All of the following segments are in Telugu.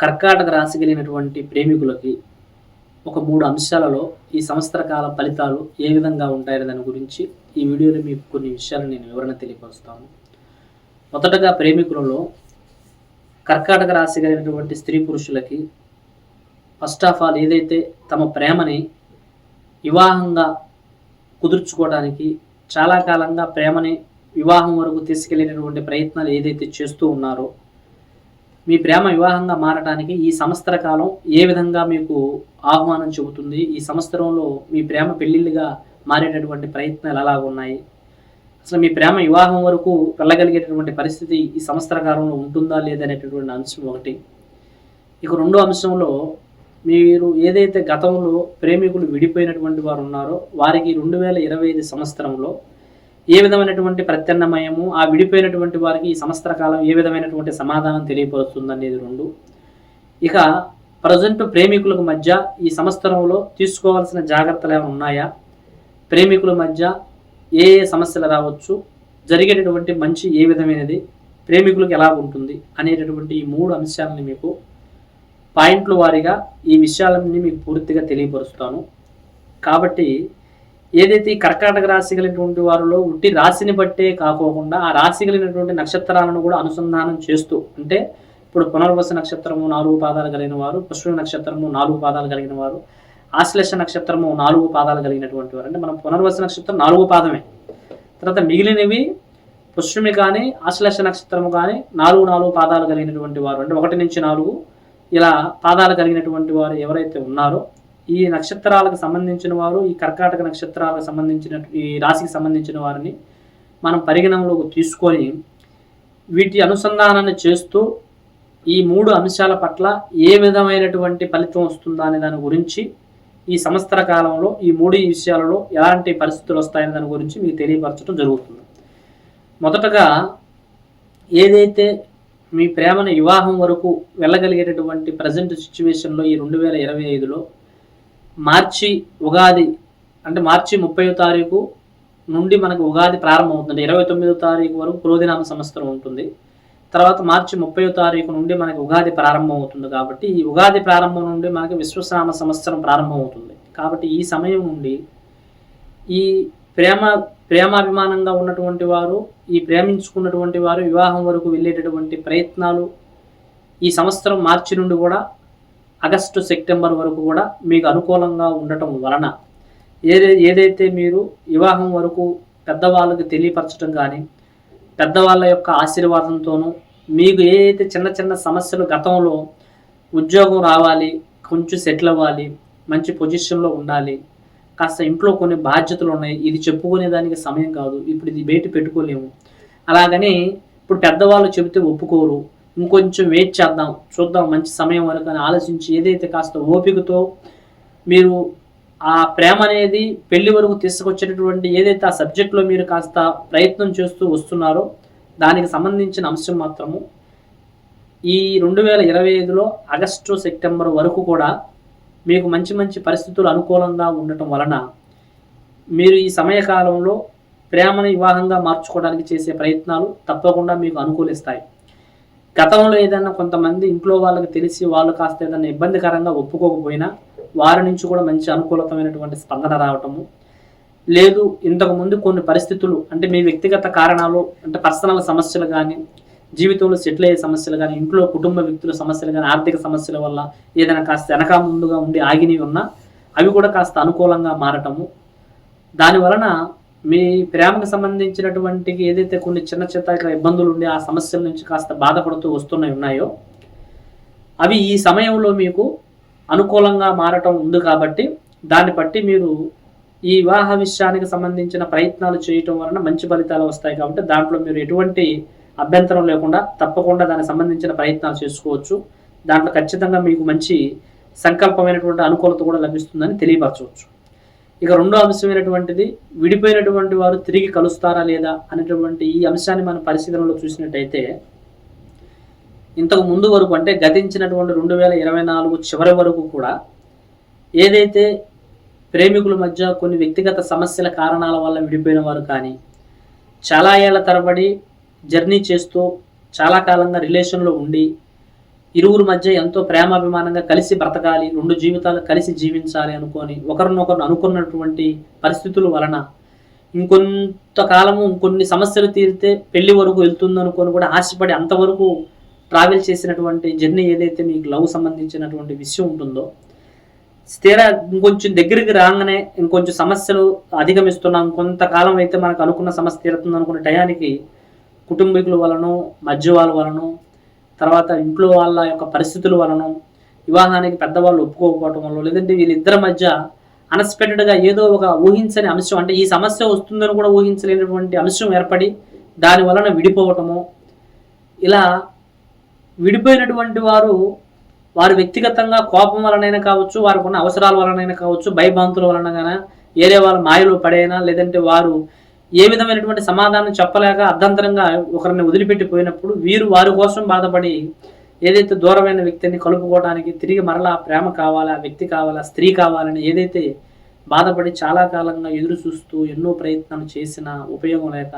కర్కాటక రాశి కలిగినటువంటి ప్రేమికులకి ఒక మూడు అంశాలలో ఈ సంవత్సర కాల ఫలితాలు ఏ విధంగా ఉంటాయనే దాని గురించి ఈ వీడియోలో మీకు కొన్ని విషయాలు నేను వివరణ తెలియపరుస్తాను. మొదటగా ప్రేమికులలో కర్కాటక రాశి కలిగినటువంటి స్త్రీ పురుషులకి ఫస్ట్ ఆఫ్ ఆల్ ఏదైతే తమ ప్రేమని వివాహంగా కుదుర్చుకోవడానికి చాలా కాలంగా ప్రేమని వివాహం వరకు తీసుకెళ్ళినటువంటి ప్రయత్నాలు ఏదైతే చేస్తూ ఉన్నారో మీ ప్రేమ వివాహంగా మారడానికి ఈ సంవత్సర కాలం ఏ విధంగా మీకు ఆహ్వానం చెబుతుంది? ఈ సంవత్సరంలో మీ ప్రేమ పెళ్ళిళ్ళుగా మారేటటువంటి ప్రయత్నాలు ఎలా ఉన్నాయి? అసలు మీ ప్రేమ వివాహం వరకు వెళ్ళగలిగేటటువంటి పరిస్థితి ఈ సంవత్సర కాలంలో ఉంటుందా లేదనేటటువంటి అంశం ఒకటి. ఇక రెండో అంశంలో మీరు ఏదైతే గతంలో ప్రేమికులు విడిపోయినటువంటి వారు ఉన్నారో వారికి రెండు వేల ఇరవై ఐదు సంవత్సరంలో ఏ విధమైనటువంటి ప్రత్యన్నమయము ఆ విడిపోయినటువంటి వారికి ఈ సంవత్సర కాలం ఏ విధమైనటువంటి సమాధానం తెలియపరుస్తుంది అనేది రెండు. ఇక ప్రజెంట్ ప్రేమికులకు మధ్య ఈ సంవత్సరంలో తీసుకోవాల్సిన జాగ్రత్తలు ఏమైనా ఉన్నాయా? ప్రేమికుల మధ్య ఏ ఏ సమస్యలు రావచ్చు? జరిగేటటువంటి మంచి ఏ విధమైనది? ప్రేమికులకు ఎలా ఉంటుంది? అనేటటువంటి ఈ మూడు అంశాలని మీకు పాయింట్ల వారీగా ఈ విషయాలన్నీ మీకు పూర్తిగా తెలియపరుస్తాను. కాబట్టి ఏదైతే ఈ కర్కాటక రాశి కలిగినటువంటి వారిలో ఉట్టి రాశిని బట్టే కాకోకుండా ఆ రాశి కలిగినటువంటి నక్షత్రాలను కూడా అనుసంధానం చేస్తూ అంటే ఇప్పుడు పునర్వస నక్షత్రము నాలుగు పాదాలు కలిగిన వారు పుష్ప నక్షత్రము నాలుగు పాదాలు కలిగిన వారు ఆశ్లేష నక్షత్రము నాలుగు పాదాలు కలిగినటువంటి వారు. అంటే మనం పునర్వస నక్షత్రం నాలుగు పాదమే. తర్వాత మిగిలినవి పుష్యమి కానీ ఆశ్లేష నక్షత్రము కానీ నాలుగు నాలుగు పాదాలు కలిగినటువంటి వారు. అంటే ఒకటి నుంచి నాలుగు ఇలా పాదాలు కలిగినటువంటి వారు ఎవరైతే ఉన్నారో ఈ నక్షత్రాలకు సంబంధించిన వారు ఈ కర్కాటక నక్షత్రాలకు సంబంధించిన ఈ రాశికి సంబంధించిన వారిని మనం పరిగణనలోకి తీసుకొని వీటి అనుసంధానాన్ని చేస్తూ ఈ మూడు అంశాల పట్ల ఏ విధమైనటువంటి ఫలితం వస్తుందా అనే దాని గురించి ఈ సంవత్సర కాలంలో ఈ మూడు విషయాలలో ఎలాంటి పరిస్థితులు వస్తాయనే దాని గురించి మీకు తెలియపరచడం జరుగుతుంది. మొదటగా ఏదైతే మీ ప్రేమను వివాహం వరకు వెళ్ళగలిగేటటువంటి ప్రజెంట్ సిచ్యువేషన్లో ఈ రెండు వేల ఇరవై ఐదులో మార్చి ఉగాది అంటే మార్చి ముప్పై తారీఖు నుండి మనకు ఉగాది ప్రారంభమవుతుంది. ఇరవై తొమ్మిదో తారీఖు వరకు క్రోధినామ సంవత్సరం ఉంటుంది. తర్వాత మార్చి ముప్పై తారీఖు నుండి మనకి ఉగాది ప్రారంభం అవుతుంది కాబట్టి ఈ ఉగాది ప్రారంభం నుండి మనకి విశ్వసామ సంవత్సరం ప్రారంభమవుతుంది. కాబట్టి ఈ సమయం నుండి ఈ ప్రేమ ప్రేమాభిమానంగా ఉన్నటువంటి వారు ఈ ప్రేమించుకున్నటువంటి వారు వివాహం వరకు వెళ్ళేటటువంటి ప్రయత్నాలు ఈ సంవత్సరం మార్చి నుండి కూడా ఆగస్టు సెప్టెంబర్ వరకు కూడా మీకు అనుకూలంగా ఉండటం వలన ఏదే ఏదైతే మీరు వివాహం వరకు పెద్దవాళ్ళకి తెలియపరచడం కానీ పెద్దవాళ్ళ యొక్క ఆశీర్వాదంతోనూ మీకు ఏదైతే చిన్న చిన్న సమస్యలు గతంలో ఉద్యోగం రావాలి కొంచెం సెటిల్ అవ్వాలి మంచి పొజిషన్లో ఉండాలి కాస్త ఇంట్లో కొన్ని బాధ్యతలు ఉన్నాయి ఇది చెప్పుకునే దానికి సమయం కాదు ఇప్పుడు ఇది బయట పెట్టుకోలేము. అలాగని ఇప్పుడు పెద్దవాళ్ళు చెబితే ఒప్పుకోరు ఇంకొంచెం వెయిట్ చేద్దాం చూద్దాం మంచి సమయం వరకు అని ఆలోచించి ఏదైతే కాస్త ఓపికతో మీరు ఆ ప్రేమ అనేది పెళ్ళి వరకు తీసుకొచ్చేటటువంటి ఏదైతే ఆ సబ్జెక్ట్లో మీరు కాస్త ప్రయత్నం చేస్తూ వస్తున్నారో దానికి సంబంధించిన అంశం మాత్రము ఈ రెండు వేల ఇరవై ఐదులో ఆగస్టు సెప్టెంబర్ వరకు కూడా మీకు మంచి మంచి పరిస్థితులు అనుకూలంగా ఉండటం వలన మీరు ఈ సమయకాలంలో ప్రేమను వివాహంగా మార్చుకోవడానికి చేసే ప్రయత్నాలు తప్పకుండా మీకు అనుకూలిస్తాయి. గతంలో ఏదైనా కొంతమంది ఇంట్లో వాళ్ళకి తెలిసి వాళ్ళు కాస్త ఏదైనా ఇబ్బందికరంగా ఒప్పుకోకపోయినా వారి నుంచి కూడా మంచి అనుకూలతమైనటువంటి స్పందన రావటము. లేదు ఇంతకుముందు కొన్ని పరిస్థితులు అంటే మీ వ్యక్తిగత కారణాలు అంటే పర్సనల్ సమస్యలు కానీ జీవితంలో సెటిల్ అయ్యే సమస్యలు కానీ ఇంట్లో కుటుంబ వ్యక్తుల సమస్యలు కానీ ఆర్థిక సమస్యల వల్ల ఏదైనా కాస్త వెనక ముందుగా ఉండి ఆగినవి ఉన్నా అవి కూడా కాస్త అనుకూలంగా మారటము. దాని వలన మీ ప్రేమకు సంబంధించినటువంటి ఏదైతే కొన్ని చిన్న చిన్న ఇబ్బందులు ఉండి ఆ సమస్యల నుంచి కాస్త బాధపడుతూ వస్తున్నాయి ఉన్నాయో అవి ఈ సమయంలో మీకు అనుకూలంగా మారటం ఉంది కాబట్టి దాన్ని బట్టి మీరు ఈ వివాహ విషయానికి సంబంధించిన ప్రయత్నాలు చేయటం వలన మంచి ఫలితాలు వస్తాయి కాబట్టి దాంట్లో మీరు ఎటువంటి అభ్యంతరం లేకుండా తప్పకుండా దానికి సంబంధించిన ప్రయత్నాలు చేసుకోవచ్చు. దాంట్లో ఖచ్చితంగా మీకు మంచి సంకల్పమైనటువంటి అనుకూలత కూడా లభిస్తుందని తెలియపరచవచ్చు. ఇక రెండో అంశమైనటువంటిది విడిపోయినటువంటి వారు తిరిగి కలుస్తారా లేదా అనేటువంటి ఈ అంశాన్ని మన పరిశీలనలో చూసినట్టయితే ఇంతకు ముందు వరకు అంటే గతించినటువంటి రెండు వేల ఇరవై నాలుగు చివరి వరకు కూడా ఏదైతే ప్రేమికుల మధ్య కొన్ని వ్యక్తిగత సమస్యల కారణాల వల్ల విడిపోయిన వారు కానీ చాలా ఏళ్ళ తరబడి జర్నీ చేస్తూ చాలా కాలంగా రిలేషన్లో ఉండి ఇరువురు మధ్య ఎంతో ప్రేమాభిమానంగా కలిసి బ్రతకాలి రెండు జీవితాలు కలిసి జీవించాలి అనుకొని ఒకరినొకరు అనుకున్నటువంటి పరిస్థితుల వలన ఇంకొంతకాలము ఇంకొన్ని సమస్యలు తీరితే పెళ్ళి వరకు వెళ్తుంది అనుకొని కూడా ఆశపడి అంతవరకు ట్రావెల్ చేసినటువంటి జర్నీ ఏదైతే మీకు లవ్ సంబంధించినటువంటి విషయం ఉంటుందో స్థిర ఇంకొంచెం దగ్గరికి రాగానే ఇంకొంచెం సమస్యలు అధిగమిస్తున్నాం. కొంతకాలం అయితే మనకు అనుకున్న సమస్య తీరుతుంది అనుకున్న టయానికి కుటుంబీకుల వలన మధ్య వాళ్ళ వలన తర్వాత ఇంట్లో వాళ్ళ యొక్క పరిస్థితుల వలన వివాహానికి పెద్దవాళ్ళు ఒప్పుకోకపోవటం వల్ల లేదంటే వీళ్ళిద్దరి మధ్య అన్ఎక్స్పెక్టెడ్గా ఏదో ఒక ఊహించని అంశం అంటే ఈ సమస్య వస్తుందని కూడా ఊహించలేనటువంటి అంశం ఏర్పడి దాని వలన విడిపోవటము ఇలా విడిపోయినటువంటి వారు వారు వ్యక్తిగతంగా కోపం వలనైనా కావచ్చు వారికి ఉన్న అవసరాల వలనైనా కావచ్చు భయభాంతుల వలన కానీ ఏరే వాళ్ళ మాయలో పడైనా లేదంటే వారు ఏ విధమైనటువంటి సమాధానం చెప్పలేక అర్ధంతరంగా ఒకరిని వదిలిపెట్టిపోయినప్పుడు వీరు వారి కోసం బాధపడి ఏదైతే దూరమైన వ్యక్తిని కలుపుకోవడానికి తిరిగి మరలా ప్రేమ కావాలా వ్యక్తి కావాలా స్త్రీ కావాలని ఏదైతే బాధపడి చాలా కాలంగా ఎదురు చూస్తూ ఎన్నో ప్రయత్నాలు చేసినా ఉపయోగం లేక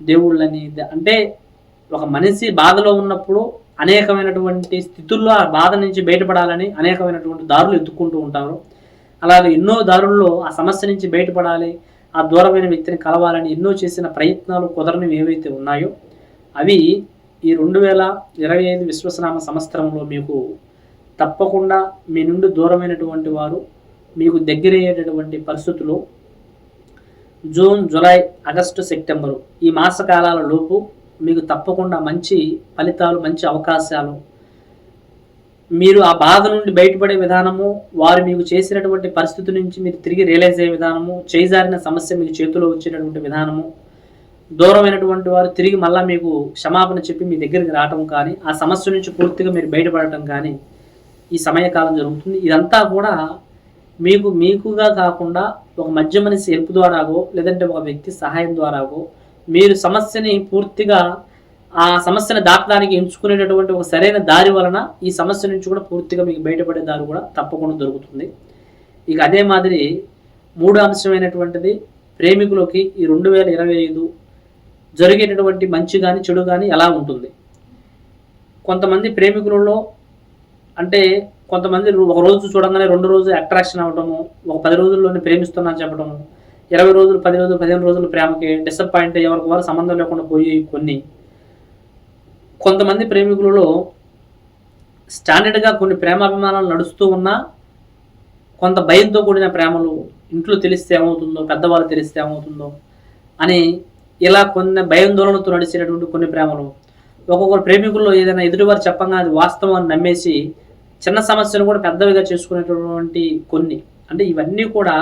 దేవుళ్ళని అంటే ఒక మనిషి బాధలో ఉన్నప్పుడు అనేకమైనటువంటి స్థితుల్లో ఆ బాధ నుంచి బయటపడాలని అనేకమైనటువంటి దారులు ఎత్తుక్కుంటూ ఉంటారు. అలాగే ఎన్నో దారుల్లో ఆ సమస్య నుంచి బయటపడాలి ఆ దూరమైన వ్యక్తిని కలవాలని ఎన్నో చేసిన ప్రయత్నాలు కుదరనివి ఏవైతే ఉన్నాయో అవి ఈ రెండు వేల ఇరవై ఐదు విశ్వసనామ సంవత్సరంలో మీకు తప్పకుండా మీ నుండి దూరమైనటువంటి వారు మీకు దగ్గరయ్యేటటువంటి పరిస్థితులు జూన్ జూలై ఆగస్టు సెప్టెంబరు ఈ మాసకాలలోపు లోపు మీకు తప్పకుండా మంచి ఫలితాలు మంచి అవకాశాలు మీరు ఆ బాధ నుండి బయటపడే విధానము వారు మీకు చేసినటువంటి పరిస్థితి నుంచి మీరు తిరిగి రియలైజ్ అయ్యే విధానము చేజారిన సమస్య మీకు చేతిలో వచ్చేటటువంటి విధానము దూరమైనటువంటి వారు తిరిగి మళ్ళీ మీకు క్షమాపణ చెప్పి మీ దగ్గరికి రావటం కానీ ఆ సమస్య నుంచి పూర్తిగా మీరు బయటపడటం కానీ ఈ సమయకాలం జరుగుతుంది. ఇదంతా కూడా మీకు మీకుగా కాకుండా ఒక మధ్య మనిషి హెల్ప్ ద్వారాగో లేదంటే ఒక వ్యక్తి సహాయం ద్వారాగో మీరు సమస్యని పూర్తిగా ఆ సమస్యను దాటడానికి ఎంచుకునేటటువంటి ఒక సరైన దారి వలన ఈ సమస్య నుంచి కూడా పూర్తిగా మీకు బయటపడే దారి కూడా తప్పకుండా దొరుకుతుంది. ఇక అదే మాదిరి మూడు అంశమైనటువంటిది ప్రేమికులకి ఈ రెండు వేల ఇరవై ఐదు జరిగేటటువంటి మంచి కానీ చెడు కానీ ఎలా ఉంటుంది? కొంతమంది ప్రేమికులలో అంటే కొంతమంది ఒక రోజు చూడంగానే రెండు రోజులు అట్రాక్షన్ అవ్వడము ఒక పది రోజుల్లోనే ప్రేమిస్తున్నా చెప్పడము ఇరవై రోజులు పది రోజులు పదిహేను రోజులు ప్రేమకి డిసప్పాయింట్ ఎవరికి వారు సంబంధం లేకుండా పోయి కొన్ని కొంతమంది ప్రేమికులలో స్టాండర్డ్గా కొన్ని ప్రేమాభిమానాలు నడుస్తూ ఉన్నా కొంత భయంతో కూడిన ప్రేమలు ఇంట్లో తెలిస్తే ఏమవుతుందో పెద్దవాళ్ళు తెలిస్తే ఏమవుతుందో అని ఇలా కొన్ని భయాందోళనతో నడిచేటటువంటి కొన్ని ప్రేమలు. ఒక్కొక్కరు ప్రేమికుల్లో ఏదైనా ఎదుటివారు చెప్పంగా అది వాస్తవం అని నమ్మేసి చిన్న సమస్యను కూడా పెద్దవిగా చేసుకునేటటువంటి కొన్ని. అంటే ఇవన్నీ కూడా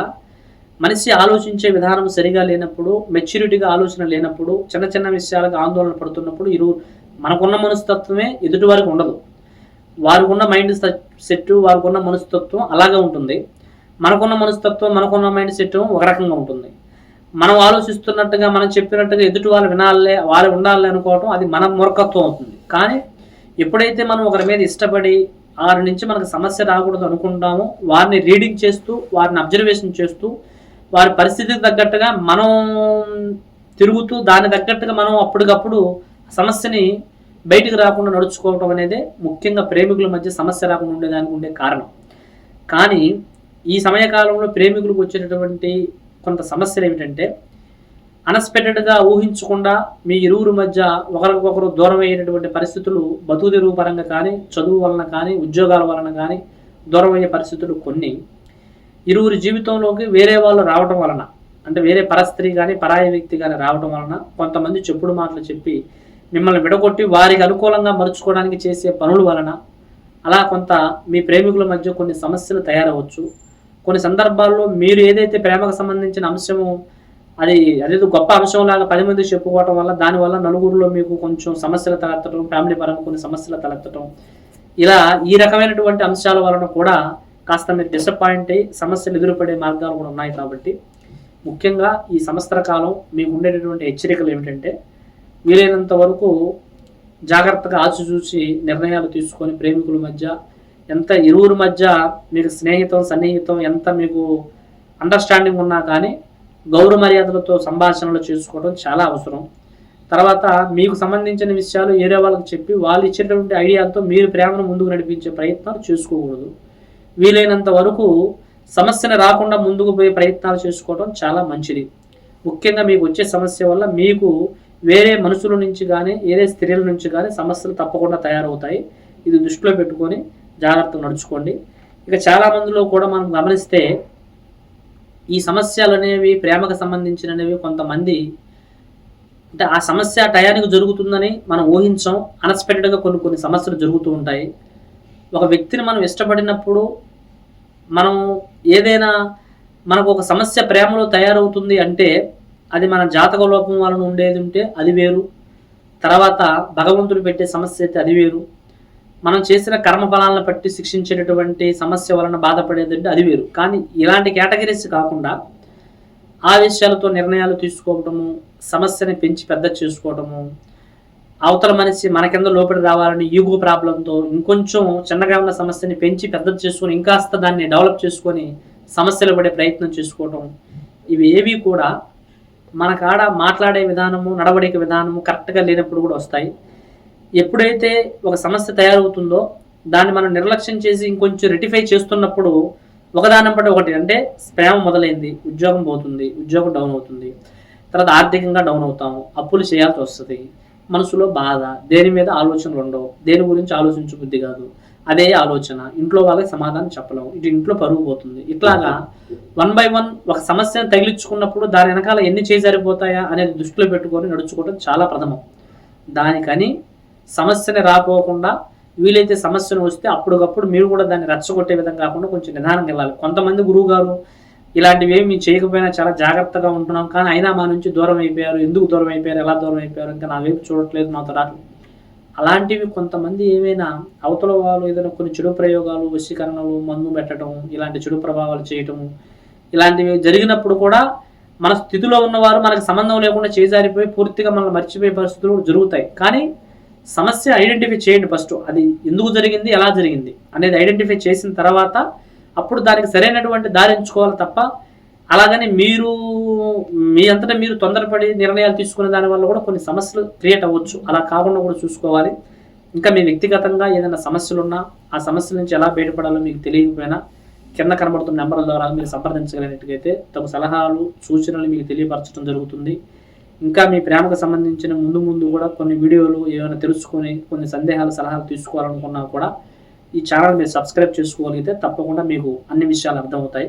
మనిషి ఆలోచించే విధానం సరిగా లేనప్పుడు మెచ్యూరిటీగా ఆలోచన లేనప్పుడు చిన్న చిన్న విషయాలకు ఆందోళన పడుతున్నప్పుడు ఇరు మనకున్న మనస్తత్వమే ఎదుటి వారికి ఉండదు. వారికి ఉన్న మైండ్ సెట్ వారికి ఉన్న మనస్తత్వం అలాగే ఉంటుంది. మనకున్న మనస్తత్వం మనకున్న మైండ్ సెట్ ఒక రకంగా ఉంటుంది. మనం ఆలోచిస్తున్నట్టుగా మనం చెప్పినట్టుగా ఎదుటి వాళ్ళు వినాలే వాళ్ళు ఉండాలి అనుకోవటం అది మన మూర్ఖత్వం అవుతుంది. కానీ ఎప్పుడైతే మనం ఒకరి మీద ఇష్టపడి వారి నుంచి మనకు సమస్య రాకూడదు అనుకుంటామో వారిని రీడింగ్ చేస్తూ వారిని అబ్జర్వేషన్ చేస్తూ వారి పరిస్థితికి తగ్గట్టుగా మనం తిరుగుతూ దాని తగ్గట్టుగా మనం అప్పటికప్పుడు సమస్యని బయటికి రాకుండా నడుచుకోవటం అనేది ముఖ్యంగా ప్రేమికుల మధ్య సమస్య రాకుండా ఉండేదానికి ఉండే కారణం. కానీ ఈ సమయకాలంలో ప్రేమికులకు వచ్చేటటువంటి కొంత సమస్యలు ఏమిటంటే అన్ఎక్స్పెక్టెడ్గా ఊహించకుండా మీ ఇరువురు మధ్య ఒకరికొకరు దూరం అయ్యేటటువంటి పరిస్థితులు బతుకు తెరువు పరంగా కానీ చదువు వలన కానీ ఉద్యోగాల వలన కానీ దూరం అయ్యే పరిస్థితులు కొన్ని. ఇరువురి జీవితంలోకి వేరే వాళ్ళు రావటం వలన అంటే వేరే పరస్త్రీ కానీ పరాయ వ్యక్తి కానీ రావటం వలన కొంతమంది చెప్పుడు మాటలు చెప్పి మిమ్మల్ని విడగొట్టి వారికి అనుకూలంగా మరుచుకోవడానికి చేసే పనుల వలన అలా కొంత మీ ప్రేమికుల మధ్య కొన్ని సమస్యలు తయారవచ్చు. కొన్ని సందర్భాల్లో మీరు ఏదైతే ప్రేమకు సంబంధించిన అంశము అది అదేదో గొప్ప అంశం లాగా పది మంది చెప్పుకోవటం వల్ల దానివల్ల నలుగురిలో మీకు కొంచెం సమస్యలు తలెత్తడం ఫ్యామిలీ పరంగా కొన్ని సమస్యలు తలెత్తడం ఇలా ఈ రకమైనటువంటి అంశాల వలన కూడా కాస్త మీరు డిసప్పాయింట్ అయ్యి సమస్యలు ఎదురుపడే మార్గాలు కూడా ఉన్నాయి కాబట్టి ముఖ్యంగా ఈ సంవత్సర కాలం మీకు ఉండేటటువంటి హెచ్చరికలు ఏమిటంటే వీలైనంత వరకు జాగ్రత్తగా ఆచిచూసి నిర్ణయాలు తీసుకొని ప్రేమికుల మధ్య ఎంత ఇరువురి మధ్య మీకు స్నేహితం సన్నిహితం ఎంత మీకు అండర్స్టాండింగ్ ఉన్నా కానీ గౌరవ మర్యాదలతో సంభాషణలు చేసుకోవడం చాలా అవసరం. తర్వాత మీకు సంబంధించిన విషయాలు వేరే వాళ్ళకి చెప్పి వాళ్ళు ఇచ్చేటటువంటి ఐడియాలతో మీరు ప్రేమను ముందుకు నడిపించే ప్రయత్నాలు చేసుకోకూడదు. వీలైనంత వరకు సమస్యను రాకుండా ముందుకు పోయే ప్రయత్నాలు చేసుకోవడం చాలా మంచిది. ముఖ్యంగా మీకు వచ్చే సమస్య వల్ల మీకు వేరే మనుషుల నుంచి కానీ వేరే స్త్రీల నుంచి కానీ సమస్యలు తప్పకుండా తయారవుతాయి. ఇది దృష్టిలో పెట్టుకొని జాగ్రత్తగా నడుచుకోండి. ఇక చాలా మందిలో కూడా మనం గమనిస్తే ఈ సమస్యలు అనేవి ప్రేమకు సంబంధించినవి కొంతమంది అంటే ఆ సమస్య టయానికి జరుగుతుందని మనం ఊహించాం. అన్ఎక్స్పెక్టెడ్గా కొన్ని కొన్ని సమస్యలు జరుగుతూ ఉంటాయి. ఒక వ్యక్తిని మనం ఇష్టపడినప్పుడు మనం ఏదైనా మనకు ఒక సమస్య ప్రేమలో తయారవుతుంది అంటే అది మన జాతక లోపం వలన ఉండేది ఉంటే అది వేరు. తర్వాత భగవంతుడు పెట్టే సమస్య అయితే అది వేరు. మనం చేసిన కర్మ ఫలాలను బట్టి శిక్షించేటటువంటి సమస్య వలన బాధపడేదంటే అది వేరు. కానీ ఇలాంటి కేటగిరీస్ కాకుండా ఆవేశాలతో నిర్ణయాలు తీసుకోవటము సమస్యని పెంచి పెద్ద చేసుకోవటము అవతల మనిషి మన కింద లోపలి రావాలని ఈగో ప్రాబ్లంతో ఇంకొంచెం చిన్నగా ఉన్న సమస్యని పెంచి పెద్ద చేసుకొని ఇంకాస్త దాన్ని డెవలప్ చేసుకొని సమస్యలు పడే ప్రయత్నం చేసుకోవటం ఇవి ఏవి కూడా మన కాడ మాట్లాడే విధానము నడవడిక విధానము కరెక్ట్గా లేనప్పుడు కూడా వస్తాయి. ఎప్పుడైతే ఒక సమస్య తయారవుతుందో దాన్ని మనం నిర్లక్ష్యం చేసి ఇంకొంచెం రెటిఫై చేస్తున్నప్పుడు ఒకదాని ఒకటి అంటే ప్రేమ మొదలైంది ఉద్యోగం పోతుంది ఉద్యోగం డౌన్ అవుతుంది. తర్వాత ఆర్థికంగా డౌన్ అవుతాము అప్పులు చేయాల్సి వస్తుంది. మనసులో బాధ దేని మీద ఆలోచనలు ఉండవు దేని గురించి ఆలోచించు బుద్ధి కాదు. అదే ఆలోచన. ఇంట్లో వాళ్ళకి సమాధానం చెప్పలేము. ఇటు ఇంట్లో పరుగు పోతుంది. ఇట్లాగా వన్ బై వన్ ఒక సమస్యను తగిలించుకున్నప్పుడు దాని వెనకాల ఎన్ని చేజారిపోతాయా అనేది దృష్టిలో పెట్టుకొని నడుచుకోవడం చాలా ప్రథమం. దానికని సమస్యని రాపోకుండా వీలైతే సమస్యను వస్తే అప్పటికప్పుడు మీరు కూడా దాన్ని రెచ్చగొట్టే విధంగా కాకుండా కొంచెం నిదానంగా వెళ్ళాలి. కొంతమంది గురువు గారు ఇలాంటివి ఏమి మేము చేయకపోయినా చాలా జాగ్రత్తగా ఉంటున్నాం. కానీ అయినా మా నుంచి దూరం అయిపోయారు. ఎందుకు దూరం అయిపోయారు? ఎలా దూరం అయిపోయారు? ఇంకా నా వైపు చూడట్లేదు. మాతో రావట్లేదు. అలాంటివి కొంతమంది ఏమైనా అవతల వాళ్ళు ఏదైనా కొన్ని చెడు ప్రయోగాలు వశీకరణలు మందు పెట్టడం ఇలాంటి చెడు ప్రభావాలు చేయటము ఇలాంటివి జరిగినప్పుడు కూడా మన స్థితిలో ఉన్నవారు మనకు సంబంధం లేకుండా చేజారిపోయి పూర్తిగా మనల్ని మర్చిపోయే పరిస్థితులు జరుగుతాయి. కానీ సమస్య ఐడెంటిఫై చేయండి ఫస్ట్. అది ఎందుకు జరిగింది ఎలా జరిగింది అనేది ఐడెంటిఫై చేసిన తర్వాత అప్పుడు దానికి సరైనటువంటి దారి ఎంచుకోవాలి తప్ప అలాగని మీరు మీ అంతటా మీరు తొందరపడి నిర్ణయాలు తీసుకునే దాని వల్ల కూడా కొన్ని సమస్యలు క్రియేట్ అవ్వచ్చు. అలా కాకుండా కూడా చూసుకోవాలి. ఇంకా మీ వ్యక్తిగతంగా ఏదైనా సమస్యలు ఉన్నా ఆ సమస్యల నుంచి ఎలా బయటపడాలో మీకు తెలియకపోయినా కింద కనబడుతున్న నెంబర్ల ద్వారా మీరు సంప్రదించగలిగినట్టుగైతే తగు సలహాలు సూచనలు మీకు తెలియపరచడం జరుగుతుంది. ఇంకా మీ ప్రేమకు సంబంధించిన ముందు ముందు కూడా కొన్ని వీడియోలు ఏమైనా తెలుసుకొని కొన్ని సందేహాలు సలహాలు తీసుకోవాలనుకున్నా కూడా ఈ ఛానల్ మీరు సబ్స్క్రైబ్ చేసుకోగలిగితే తప్పకుండా మీకు అన్ని విషయాలు అర్థమవుతాయి.